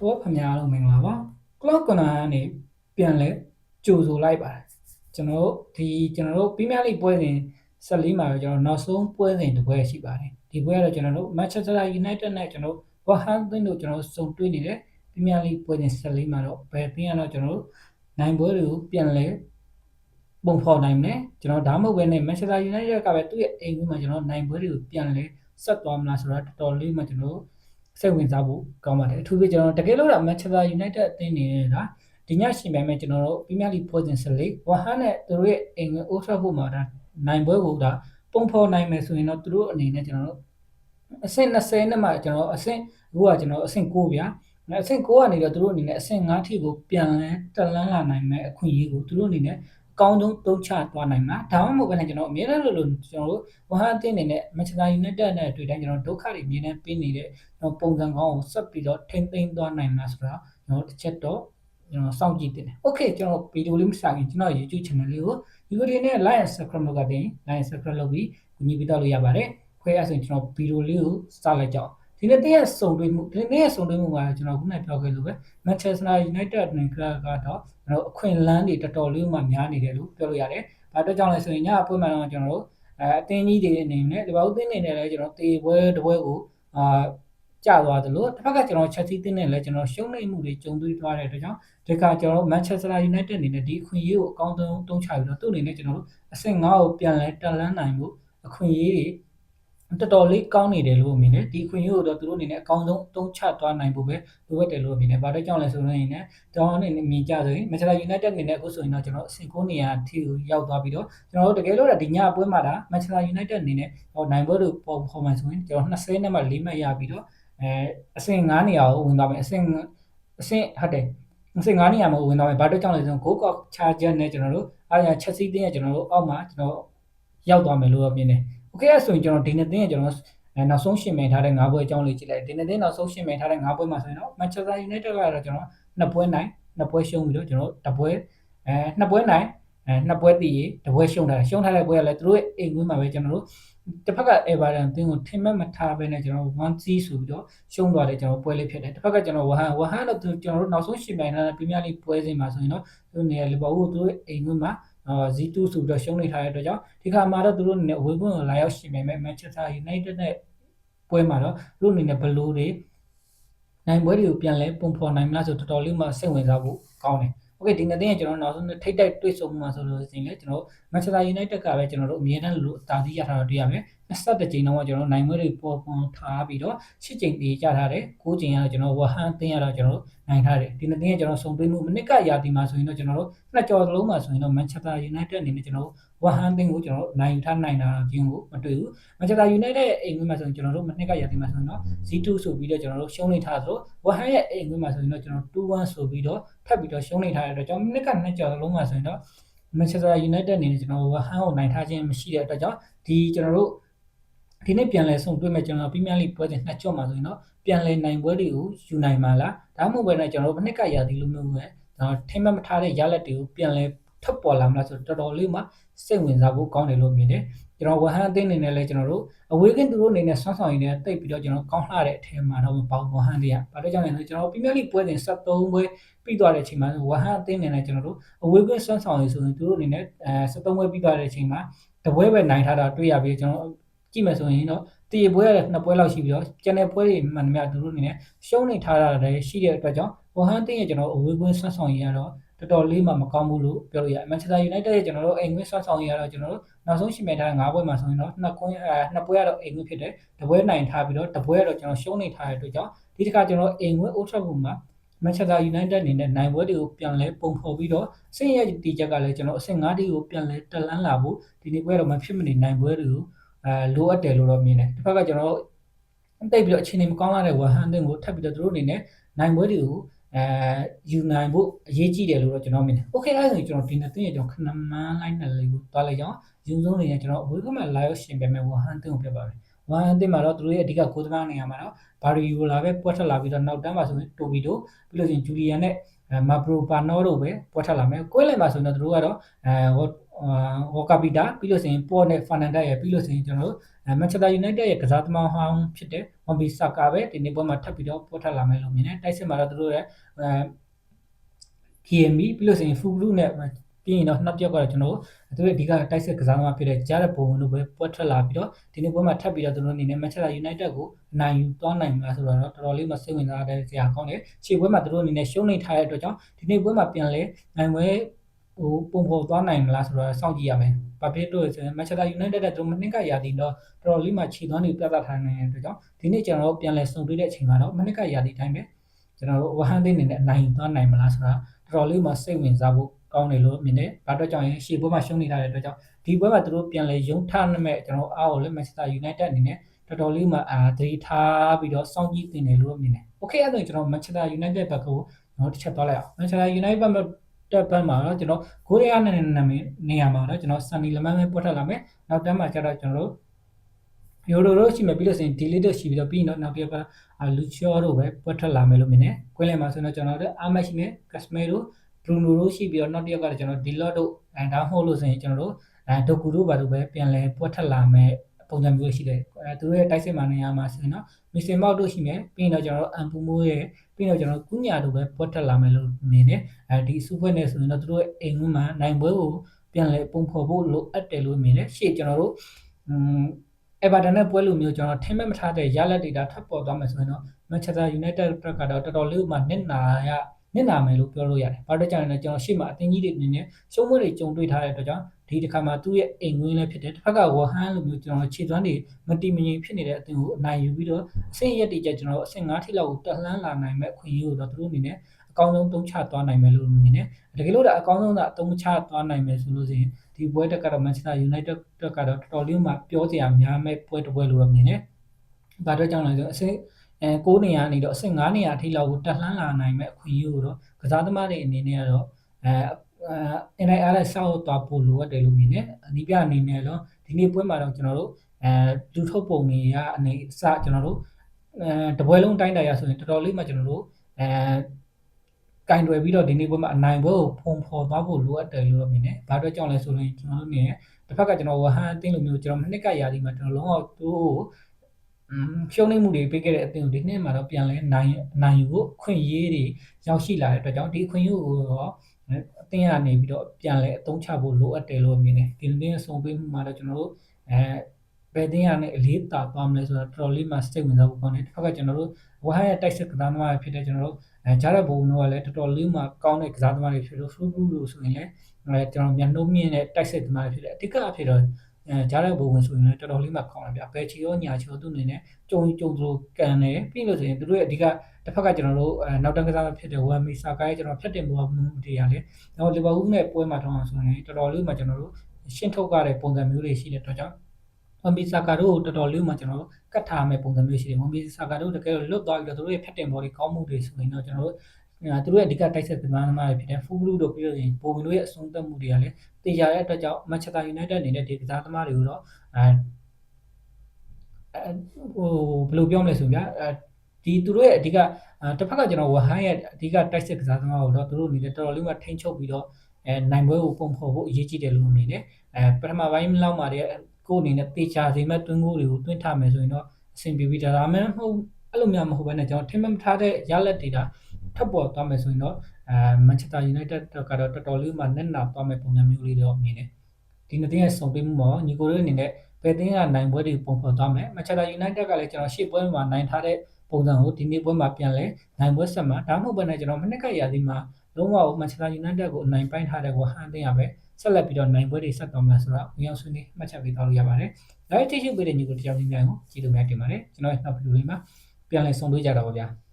ဘောဖများလို့မင်္ဂလာပါ cloud corner ကနေပြန်လဲကြိုဆိုလိုက်ပါတယ်ကျွန်တော်တို့ဒီကျွန်တော်တို့ပီးမီယာလိပွဲစဉ်14မှာတော့ကျွန်တော်နောက်ဆုံးပွဲစဉ်တစ်ပွဲရှိပါတယ်ဒီပွဲကတော့ကျွန်တော်တို့ Manchester United နဲ့ကျွန်တော်တို့ Wolverhampton တို့ကျွန်တော်တို့စုံတွေ့နေတယ်ပီးမီယာလိပွဲစဉ်14မှာတော့ဘယ်တင်းကတော့ကျွန်တော်တို့နိုင်ပွဲတွေကိုပြန်လဲပုံဖော်နိုင်မယ်ကျွန်တော်ဒါမှမဟုတ်ဘဲနဲ့ Manchester United ကပဲသူ့ရဲ့အိမ်ကြီးမှာကျွန်တော်နိုင်ပွဲတွေကိုပြန်လဲဆက်သွားမလားဆိုတော့တော်တော်လေးမှကျွန်တော်တို့ စိတ်ဝင်စားဖို့ကောင်းပါတယ်အထူးသဖြင့်ကျွန်တော်တကယ်လို့တော့ Manchester United အသင်းနေနေတာဒီညရှင်ပိုင်းမှာကျွန်တော်တို့ Premier League Poison 14ဝဟန်နဲ့သူတို့ရဲ့အိမ်အိုးထပ်ဖို့မှာဒါနိုင်ပွဲကိုဒါပုံဖော်နိုင်မယ်ဆိုရင်တော့သူတို့အနေနဲ့ကျွန်တော်တို့အဆင့်20နဲ့မှကျွန်တော်အဆင့်အခုကကျွန်တော်အဆင့်9ဗျာအဆင့်9ကနေတော့သူတို့အနေနဲ့အဆင့်5ထိကိုပြန်လန်းတက်လန်းလာနိုင်မဲ့အခွင့်အရေးကိုသူတို့အနေနဲ့အ ကောင်းဆုံးတုံးချသွားနိုင်မှာဒါမှမဟုတ်ဘဲနဲ့ကျွန်တော်အမြဲတမ်းလို့လို့ကျွန်တော်တို့ဝဟန်အသင်းအနေနဲ့ Manchester United နဲ့တွေ့တိုင်းကျွန်တော်ဒုက္ခတွေအမြဲတမ်းပေးနေတဲ့ကျွန်တော်ပုံစံကောင်းကိုဆက်ပြီးတော့ထိမ့်သိမ်းသွားနိုင်မှာဆိုတာကျွန်တော်တစ်ချက်တော့ကျွန်တော်စောင့်ကြည့်တင်တယ်။ Okay ကျွန်တော်ဗီဒီယိုလေးမစခင်ကျွန်တော် YouTube channel လေးကို video နဲ့ like and subscribe လုပ်ကတင် like and subscribe လုပ်ပြီးကူညီပေးတော့လို့ရပါတယ်။ခွဲရဆိုရင်ကျွန်တော်ဗီဒီယိုလေးကိုစလိုက်ကြအောင်။ ဒီနေ့တည့်ရစုံတွေ့မှုဒီနေ့ရဲ့စုံတွေ့မှုကကျွန်တော်ခုနကပြောခဲ့လို့ပဲ Manchester United နဲ့ကကတော့ကျွန်တော်အခွင့်အလမ်းတွေတော်တော်လေးမှများနေတယ်လို့ပြောလို့ရတယ်။ဘာအတွက်ကြောင့်လဲဆိုရင်ညအပွဲမှာတော့ကျွန်တော်တို့အဲအတင်းကြီးတွေအနေနဲ့ဒီဘောက်တင်းနေနဲ့လည်းကျွန်တော်တေပွဲတစ်ပွဲကိုအာကျသွားတယ်လို့တစ်ဖက်ကကျွန်တော်ချက်စီးတင်းနဲ့လည်းကျွန်တော်ရှုံးနေမှုတွေကြုံတွေ့သွားတဲ့အတွက်ကြောင့်ဒီကကျွန်တော် Manchester United အနေနဲ့ဒီအခွင့်အရေးကိုအကောင်းဆုံးတုံးချပြီးတော့သူ့အနေနဲ့ကျွန်တော်တို့အဆင့်9ကိုပြန်လဲတက်လန်းနိုင်မှုအခွင့်အရေးတွေ တော်တော်လေးကောင်းနေတယ်လို့မြင်တယ်ဒီခွင့်ရိုးတော့သူတို့အနေနဲ့အကောင်းဆုံးတုံးချသွားနိုင်ဖို့ပဲလိုအပ်တယ်လို့မြင်တယ်ဘာလို့ကြောင့်လဲဆိုတော့ရင်လည်းကျွန်တော်အနေနဲ့မြင်ကြဆိုရင် Manchester United အနေနဲ့အခုဆိုရင်တော့ကျွန်တော်အဆင့်9နေရာထိကိုရောက်သွားပြီးတော့ကျွန်တော်တို့တကယ်လို့ဒီညအပွဲမှာဒါ Manchester United အနေနဲ့ဟိုနိုင်ပွဲတို့ပေါ်ပေါ်မှဆိုရင်ကျွန်တော်20နဲ့မှ4မှတ်ရပြီးတော့အဲအဆင့်9နေရာကိုဝင်သွားမယ်အဆင့်အဆင့်ဟုတ်တယ်အဆင့်9နေရာမှာဝင်သွားမယ်ဘာလို့ကြောင့်လဲဆိုတော့ goal cock charger နဲ့ကျွန်တော်တို့အားရချက်စီးတင်းရကျွန်တော်တို့အောက်မှာကျွန်တော်ရောက်သွားမယ်လို့မြင်တယ် okay အဲ့ဆိုရင်ကျွန်တော်ဒီနေ့တင်းရကျွန်တော်အဲနောက်ဆုံးရှင်မိန်ထားတဲ့၅ပွဲအကြောင်းလေးကြည့်လိုက်ဒီနေ့တင်းနောက်ဆုံးရှင်မိန်ထားတဲ့၅ပွဲမှာဆိုရင်တော့ Manchester United ကတော့ကျွန်တော်နှစ်ပွဲနိုင်နှစ်ပွဲရှုံးပြီးတော့ကျွန်တော်တပွဲအဲနှစ်ပွဲနိုင်အဲနှစ်ပွဲတည်ရတပွဲရှုံးထားတယ်ရှုံးထားတဲ့ပွဲကလည်းသူတို့ရဲ့အိမ်ကွင်းမှာပဲကျွန်တော်တို့တစ်ဖက်က Everton အသင်းကိုထင်မှတ်မထားဘဲနဲ့ကျွန်တော်1-0ဆိုပြီးတော့ရှုံးသွားတယ်ကျွန်တော်ပွဲလေးဖြစ်တယ်တစ်ဖက်ကကျွန်တော်ဝဟန်ဝဟန်တော့ကျွန်တော်တို့နောက်ဆုံးရှင်မိန်ထားတဲ့ Premier League ပွဲစဉ်မှာဆိုရင်တော့သူနေရာလီဗာပူးသူတို့အိမ်ကွင်းမှာအာ Z2 ဆိုပြီးတော့ရှုံးနေထားတဲ့အတွက်ကြောင့်ဒီခါမှာတော့သူတို့အနေနဲ့အဝေးကွင်းကိုလာရောက်ရှင်ပေမဲ့ Manchester United နဲ့ပွဲမှာတော့သူတို့အနေနဲ့ဘလူးတွေနိုင်ပွဲတွေကိုပြန်လဲပုံဖော်နိုင်မလားဆိုတော်တော်လေးမှစိတ်ဝင်စားဖို့ကောင်းတယ်။ Okay ဒီနေ့တင်ကျွန်တော်နောက်ဆုံးထိတ်တိုက်တွေ့ဆုံမှုမှာဆိုလို့ရှိရင်လည်းကျွန်တော် Manchester United ကပဲကျွန်တော်တို့အမြဲတမ်းလိုအသာစီးရထားတာတွေ့ရမယ်။21ကြိမ်တော့ကျွန်တော်နိုင်ပွဲတွေပေါ်ပေါ်ထားပြီးတော့10ကြိမ်တည်ကြထားတယ်။9ကြိမ်ကတော့ကျွန်တော်ဝဟန်တင်းရတော့ကျွန်တော်တို့ နိုင်ထားတယ်။ဒီနေ့တင်ကျွန်တော်စုံသွင်းမှုမိနစ်ကရာတီမှာဆိုရင်တော့ကျွန်တော်တို့နှစ်ကြော်စလုံးမှာဆိုရင်တော့ Manchester United အနေနဲ့ကျွန်တော်တို့ဝဟန်တင်းကိုကျွန်တော်တို့နိုင်ထားနိုင်တာခြင်းကိုမတွေ့ဘူး။ Manchester United ရဲ့အိမ်ကွင်းမှာဆိုရင်ကျွန်တော်တို့မိနစ်ကရာတီမှာဆိုရင်တော့ Z2 ဆိုပြီးတော့ကျွန်တော်တို့ရှုံးနေထားသလိုဝဟန်ရဲ့အိမ်ကွင်းမှာဆိုရင်တော့ကျွန်တော်2-1ဆိုပြီးတော့ထပ်ပြီးတော့ရှုံးနေထားတဲ့အတွက်ကျွန်တော်မိနစ်ကနှစ်ကြော်စလုံးမှာဆိုရင်တော့ Manchester United အနေနဲ့ကျွန်တော်ဝဟန်ကိုနိုင်ထားခြင်းမရှိတဲ့အတွက်ကြောင့်ဒီကျွန်တော်တို့ ဒီနေ့ပြန်လဲဆုံးတွေ့မဲ့ကျွန်တော် Premier League ပွဲစဉ်နှစ်ကြော့မှာဆိုရင်တော့ပြန်လဲနိုင်ပွဲတွေကိုယူနိုင်မှာလားဒါမှမဟုတ်ပဲねကျွန်တော်တို့နှစ်ကရာသီလိုမျိုးပဲကျွန်တော်ထိမ့်မမထားတဲ့ရလက်တွေကိုပြန်လဲထွက်ပေါ်လာမလားဆိုတော့တော်တော်လေးမှစိတ်ဝင်စားဖို့ကောင်းတယ်လို့မြင်တယ်ကျွန်တော်ဝဟန်အသင်းအနေနဲ့လည်းကျွန်တော်တို့အဝေးကင်းသူတို့အနေနဲ့ဆွမ်းဆောင်ရည်နဲ့တိတ်ပြီးတော့ကျွန်တော်ကောင်းလှတဲ့အထက်မှာတော့ပေါဝဟန်တွေကဘာလို့ကြောင့်လဲဆိုကျွန်တော် Premier League ပွဲစဉ်73ပွဲပြီးသွားတဲ့အချိန်မှာဝဟန်အသင်းအနေနဲ့ကျွန်တော်တို့အဝေးကင်းဆွမ်းဆောင်ရည်ဆိုရင်သူတို့အနေနဲ့အဲ73ပွဲပြီးသွားတဲ့အချိန်မှာတပွဲပဲနိုင်ထားတာတွေ့ရပြီးကျွန်တော် ကြည့်မယ်ဆိုရင်တော့တည်ပွဲရတဲ့နှစ်ပွဲလောက်ရှိပြီးတော့ကျန်တဲ့ပွဲတွေမှန်သမျှသူတို့အနေနဲ့ရှုံးနေထားတာလည်းရှိတဲ့အတွက်ကြောင့်ဝဟန်တင်းရဲ့ကျွန်တော်အဝေးကွင်းဆွမ်းဆောင်ရည်ကတော့တော်တော်လေးမှမကောင်းဘူးလို့ပြောလို့ရတယ်။ Manchester United ရဲ့ကျွန်တော်တို့အိမ်ကွင်းဆွမ်းဆောင်ရည်ကတော့ကျွန်တော်တို့နောက်ဆုံးရှိမဲ့ထားတဲ့၅ပွဲမှာဆိုရင်တော့နှစ်ကွင်းအဲနှစ်ပွဲကတော့အိမ်ကွင်းဖြစ်တယ်။တပွဲနိုင်ထားပြီးတော့တပွဲကတော့ကျွန်တော်ရှုံးနေထားတဲ့အတွက်ကြောင့်ဒီတစ်ခါကျွန်တော်အိမ်ကွင်း Old Trafford မှာ Manchester United အနေနဲ့နိုင်ပွဲတွေကိုပြန်လဲပုံဖော်ပြီးတော့အဆင့်ရဲ့တီချက်ကလည်းကျွန်တော်အဆင့်5တီကိုပြန်လဲတက်လန်းလာဖို့ဒီနေ့ပွဲတော့မဖြစ်မနေနိုင်ပွဲတွေကို အဲလိုအပ်တယ်လို့တော့မြင်တယ်။တစ်ဖက်ကကျွန်တော်တို့တိတ်ပြီးတော့အခြေအနေမကောင်းလာတဲ့ဝဟန်တင်ကိုထပ်ပြီးတော့သူတို့အနေနဲ့နိုင်ပွဲတွေကိုအဲယူနိုင်ဖို့အရေးကြီးတယ်လို့တော့ကျွန်တော်မြင်တယ်။ Okay အဲ့ဒါဆိုရင်ကျွန်တော်ဒီနေ့တင်ရကျွန်တော်ခဏမန်းလိုက်နဲ့လေးကိုတွားလိုက်ကြအောင်။ယူဆုံးနေရင်ကျွန်တော်အဝေးကမှလာရောက်ရှင်ပြမယ်ဝဟန်တင်ကိုပြပါမယ်။ဝဟန်တင်မှာတော့သူတို့ရဲ့အဓိကကိုသမားနေရာမှာတော့ဘာရီယိုလာပဲပွက်ထွက်လာပြီးတော့နောက်တန်းမှာဆိုရင်တိုဘီတိုပြီးလို့ရှိရင်ဂျူလီယန်နဲ့မာပရိုပါနောတို့ပဲပွက်ထွက်လာမယ်။ကိုယ်လည်းမှာဆိုရင်တော့သူတို့ကတော့အဲ ဟိုဝါကာပီတာပြီးလို့ဆိုရင်ပေါ်နဲ့ဖာနန်ဒက်ရဲ့ပြီးလို့ဆိုရင်ကျွန်တော်တို့မန်ချက်စတာယူနိုက်တက်ရဲ့ကစားသမားဟောင်းဖြစ်တဲ့ဝန်ဘီဆာကာပဲဒီနေ့ပွဲမှာထပ်ပြီးတော့ပေါ်ထွက်လာမယ်လို့မြင်တယ်တိုက်စစ်မှာတော့သူတို့ရဲ့အဲ KMB ပြီးလို့ဆိုရင်ဖူဘလူးနဲ့ပြီးရင်တော့နှစ်ပြောက်ကတော့ကျွန်တော်တို့သူတို့အဓိကတိုက်စစ်ကစားသမားဖြစ်တဲ့ဂျာရက်ဘုံတို့ပဲပွက်ထွက်လာပြီးတော့ဒီနေ့ပွဲမှာထပ်ပြီးတော့သူတို့အနေနဲ့မန်ချက်စတာယူနိုက်တက်ကိုနိုင်ယူသွားနိုင်မလားဆိုတော့တော်တော်လေးမစိတ်ဝင်စားတဲ့ဇာတ်ကောင်းတယ်ခြေပွဲမှာသူတို့အနေနဲ့ရှုံးနေထားတဲ့အတွက်ကြောင့်ဒီနေ့ပွဲမှာပြန်လဲနိုင်ပွဲ ဟိုပုံဖော်သွားနိုင်မလားဆိုတော့စောင့်ကြည့်ရမယ်။ဘာဖြစ်လို့လဲဆိုရင်မန်ချက်စတာယူနိုက်တက်တဲ့သူမနစ်ကရာသီတော့တော်တော်လေးမှခြေသွမ်းတွေပြသထားနေတဲ့အတွက်ကြောင့်ဒီနေ့ကျွန်တော်တို့ပြန်လဲစုံတွေ့တဲ့အချိန်မှာတော့မနစ်ကရာသီတိုင်းပဲကျွန်တော်တို့ဝဟန်သိနေတဲ့အနိုင်သွားနိုင်မလားဆိုတာတော်တော်လေးမှစိတ်ဝင်စားဖို့ကောင်းတယ်လို့မြင်တယ်။ဘာအတွက်ကြောင့်ရင်ရှေ့ပွဲမှာရှုံးနေထားတဲ့အတွက်ကြောင့်ဒီပွဲမှာသူတို့ပြန်လဲရုံထားနှမဲ့ကျွန်တော်အားကိုလည်းမန်ချက်စတာယူနိုက်တက်အနေနဲ့တော်တော်လေးမှအာသတိထားပြီးတော့စောင့်ကြည့်တင်တယ်လို့မြင်တယ်။ Okay အဲ့ဒါဆိုရင်ကျွန်တော် Manchester United ဘက်ကိုကျွန်တော်တစ်ချက်သွားလိုက်အောင် Manchester United ဘက်မှာ တက်ပတ်မှာတော့ကျွန်တော်ဂိုးရရနဲ့နာမည်နေရာမှာတော့ကျွန်တော်စန်နီလမန်ပဲပွက်ထက်လာမယ်နောက်တန်းမှာကျတော့ကျွန်တော်တို့ယိုရိုတို့ရှိမယ်ပြီးလို့ဆိုရင်ဒီလေးတို့ရှိပြီးတော့ပြီးတော့နောက်ပြပါလူချောတို့ပဲပွက်ထက်လာမယ်လို့မြင်တယ်ကွင်းလယ်မှာဆိုတော့ကျွန်တော်တို့အာမက်ရှိမယ်ကတ်စမဲတို့ဘရူနိုတို့ရှိပြီးတော့နောက်တစ်ယောက်ကလည်းကျွန်တော်ဒီလော့တို့အဲဒါမှမဟုတ်လို့ဆိုရင်ကျွန်တော်တို့အဲဒိုကူတို့ဘာတို့ပဲပြန်လဲပွက်ထက်လာမယ် ပုံစံမျိုးရှိတယ်အဲသူတို့ရဲ့တိုက်စစ်မှာနေရာမှာဆိုရင်တော့မစ္စင်မောက်တို့ရှိမယ်ပြီးရင်တော့ကျွန်တော်တို့အန်ပူမိုးရဲ့ပြီးတော့ကျွန်တော်ကုညာတို့ပဲပွက်ထက်လာမယ်လို့မြင်တယ်အဲဒီစုဖွဲ့နေဆိုရင်တော့သူတို့ရဲ့အိမ်ဝန်းမှာနိုင်ပွဲကိုပြန်လဲပုံဖော်ဖို့လိုအပ်တယ်လို့မြင်တယ်ရှေ့ကျွန်တော်တို့อืมအေဗာတန်နဲ့ပွဲလိုမျိုးကျွန်တော်ထင်မဲ့မထားတဲ့ရလက်ဒေတာထပ်ပေါ်သွားမယ်ဆိုရင်တော့မန်ချက်စတာယူနိုက်တက်ဘက်ကတော့တော်တော်လေးမှနစ်နာရ နစ်နာမယ်လို့ပြောလို့ရတယ်။ဘာလို့ကြောင့်လဲကျွန်တော်ရှေ့မှာအသင်းကြီးတွေအနေနဲ့ရှုံးမွေးတွေကြုံတွေ့ထားတဲ့အတွက်ကြောင့်ဒီတစ်ခါမှာသူ့ရဲ့အိမ်ငွေးလည်းဖြစ်တယ်တစ်ဖက်ကဝဟန်လိုမျိုးကျွန်တော်ခြေသွမ်းတွေမတိမငြိမ်ဖြစ်နေတဲ့အသင်းကိုအနိုင်ယူပြီးတော့အဆင့်ရက်တွေကျကျွန်တော်အဆင့်9ထိလောက်ကိုတက်လှမ်းလာနိုင်မဲ့ခွင့်ရကိုတော့သူတို့အနေနဲ့အကောင်းဆုံးသုံးချသွားနိုင်မယ်လို့မြင်တယ်တကယ်လို့ဒါအကောင်းဆုံးသာအသုံးချသွားနိုင်မယ်ဆိုလို့ရှိရင်ဒီပွဲတက်ကတော့ Manchester United တက်ကတော့တော်တော်လေးမှပြောစရာများမဲ့ပွဲတစ်ပွဲလို့တော့မြင်တယ်ဘာတော့ကြောင့်လဲဆိုအဆင့် အဲ9နေရာနေတော့အဆင့်9နေရာထိလောက်ကိုတက်လှမ်းလာနိုင်မဲ့အခွင့်အရေးကိုတော့ကစားသမားတွေအနေနဲ့ကတော့အဲအဲ NIR ဆောက်သွားဖို့လိုအပ်တယ်လို့မြင်တယ်အနိပြအနေနဲ့တော့ဒီနေ့ပွဲမှာတော့ကျွန်တော်တို့အဲလူထုတ်ပုံတွေရအနေစကျွန်တော်တို့အဲတပွဲလုံးတိုင်းတာရဆိုရင်တော်တော်လေးမှကျွန်တော်တို့အဲကင်တွယ်ပြီးတော့ဒီနေ့ပွဲမှာအနိုင်ပွဲကိုဖုံဖော်သွားဖို့လိုအပ်တယ်လို့မြင်တယ်။ဘာအတွက်ကြောင့်လဲဆိုရင်ကျွန်တော်တို့မြင်တယ်တစ်ဖက်ကကျွန်တော်ဝဟန်အသင်းလိုမျိုးကျွန်တော်မနစ်ကရာဒီမှာကျွန်တော်လုံးဝသူ့ကိုอืม ရှုံးနေမှုတွေပေးခဲ့တဲ့အသင်းကိုဒီနှစ်မှာတော့ပြန်လဲနိုင်နိုင်ယူဖို့ခွင့်ရေးတွေရောက်ရှိလာတဲ့အတွက်ကြောင့်ဒီခွင့်ရေးကိုတော့အသင်းကနေပြီးတော့ပြန်လဲအသုံးချဖို့လိုအပ်တယ်လို့မြင်တယ်ဒီလိုမျိုးဆုံးပေးမှုမှာတော့ကျွန်တော်တို့အဲဘယ်တင်းရနဲ့အလေးတာသွားမလဲဆိုတော့တော်တော်လေးမှစိတ်ဝင်စားဖို့ကောင်းတယ်တစ်ဖက်ကကျွန်တော်တို့ဝဟန်ရဲ့တိုက်စစ်ကစားသမားဖြစ်တဲ့ကျွန်တော်တို့အဲဂျာရက်ဘုံတို့ကလည်းတော်တော်လေးမှကောင်းတဲ့ကစားသမားတွေဖြစ်လို့ဖရူဖရူလို့ဆိုရင်လည်းအဲကျွန်တော်မြန်နှုံးမြင့်တဲ့တိုက်စစ်သမားတွေဖြစ်တယ်အဓိကအဖြစ်တော့ အဲဂျာရက်ဘုံဝင်ဆိုရင်လည်းတော်တော်လေးမှကောင်းတယ်ဗျဘယ်ချီရောညာချီရောသူ့အနေနဲ့ကြုံကြုံသလိုကန်တယ်ပြီးလို့ဆိုရင်သူတို့ရဲ့အဓိကတစ်ဖက်ကကျွန်တော်တို့အဲနောက်တန်းကစားဖြစ်တဲ့ဝမ်မီဆာကိုင်းကျွန်တော်ဖြတ်တင်ပေါ်မှုတွေရလေတော့လီဗာပူးနဲ့ပွဲမှာထောင်းအောင်ဆိုရင်တော်တော်လေးမှကျွန်တော်တို့ရှင်းထုတ်ကြတဲ့ပုံစံမျိုးတွေရှိတဲ့အတွက်ကြောင့်ဝန်ဘီဆာကာတို့တော်တော်လေးမှကျွန်တော်တို့ကတ်ထားမဲ့ပုံစံမျိုးရှိတယ်ဝန်ဘီဆာကာတို့တကယ်လွတ်သွားပြီးတော့သူတို့ရဲ့ဖြတ်တင်ပေါ်တွေကောင်းမှုတွေဆိုရင်တော့ကျွန်တော်တို့ သူတို့ရဲ့အဓိကတိုက်ဆက်သမားသမားတွေဖြစ်တဲ့ဖူဘလူးတို့ပြီးတော့ရင်ဘိုဝင်တို့ရဲ့အဆုံးသတ်မှုတွေကလည်းတေချာတဲ့အတွက်ကြောင့်မန်ချက်စတာယူနိုက်တက်အနေနဲ့ဒီကစားသမားတွေကိုတော့အဲဟိုဘယ်လိုပြောမလဲဆိုဗျာဒီသူတို့ရဲ့အဓိကတစ်ဖက်ကကျွန်တော်ဝဟန်ရဲ့အဓိကတိုက်ဆက်ကစားသမားကိုတော့သူတို့အနေနဲ့တော်တော်လေးမှထိန်းချုပ်ပြီးတော့အဲနိုင်ပွဲကိုပုံဖော်ဖို့အရေးကြီးတယ်လို့အနေနဲ့အဲပထမပိုင်းလောက်မှာတည်းကိုအနေနဲ့တေချာစေမဲ့တွင်းကိုတွေကိုတွင်းထားမယ်ဆိုရင်တော့အဆင်ပြေပြီးဒါမှမဟုတ်အဲ့လိုမျိုးမဟုတ်ဘဲနဲ့ကျွန်တော်ထင်မှမထားတဲ့ရလက်တွေတာ ထပ်ပေါ်သွားမယ်ဆိုရင်တော့အဲမန်ချက်စတာယူနိုက်တက်ကတော့တော်တော်လေးမှနဲ့နာသွားမဲ့ပုံစံမျိုးလေးတော့မြင်တယ်ဒီနှစ်တင်းရဲ့စုံပေးမှုမှာညီကိုတို့အနေနဲ့ဘယ်တင်းကနိုင်ပွဲတွေပုံဖော်သွားမယ်မန်ချက်စတာယူနိုက်တက်ကလည်းကျွန်တော်ရှေ့ပွဲမှာနိုင်ထားတဲ့ပုံစံကိုဒီနေ့ပွဲမှာပြန်လဲနိုင်ပွဲဆက်မှာဒါမှမဟုတ်ဘဲနဲ့ကျွန်တော်မနစ်ကရာသီမှာလုံးဝမန်ချက်စတာယူနိုက်တက်ကိုအနိုင်ပိုင်းထားတဲ့ကိုဟန်တင်းရပဲဆက်လက်ပြီးတော့နိုင်ပွဲတွေဆက်သွားမလားဆိုတော့ဝင်ရောက်ဆွေးနွေးမှတ်ချက်ပေးသွားလို့ရပါတယ်။ live တိကျပေးတဲ့ညီကိုတယောက်ချင်းများကိုကြည့်လို့များတင်ပါတယ်။ကျွန်တော်ရဲ့နောက်ဗီဒီယိုလေးမှာပြန်လည်ဆုံတွေ့ကြတော့ပါဗျာ။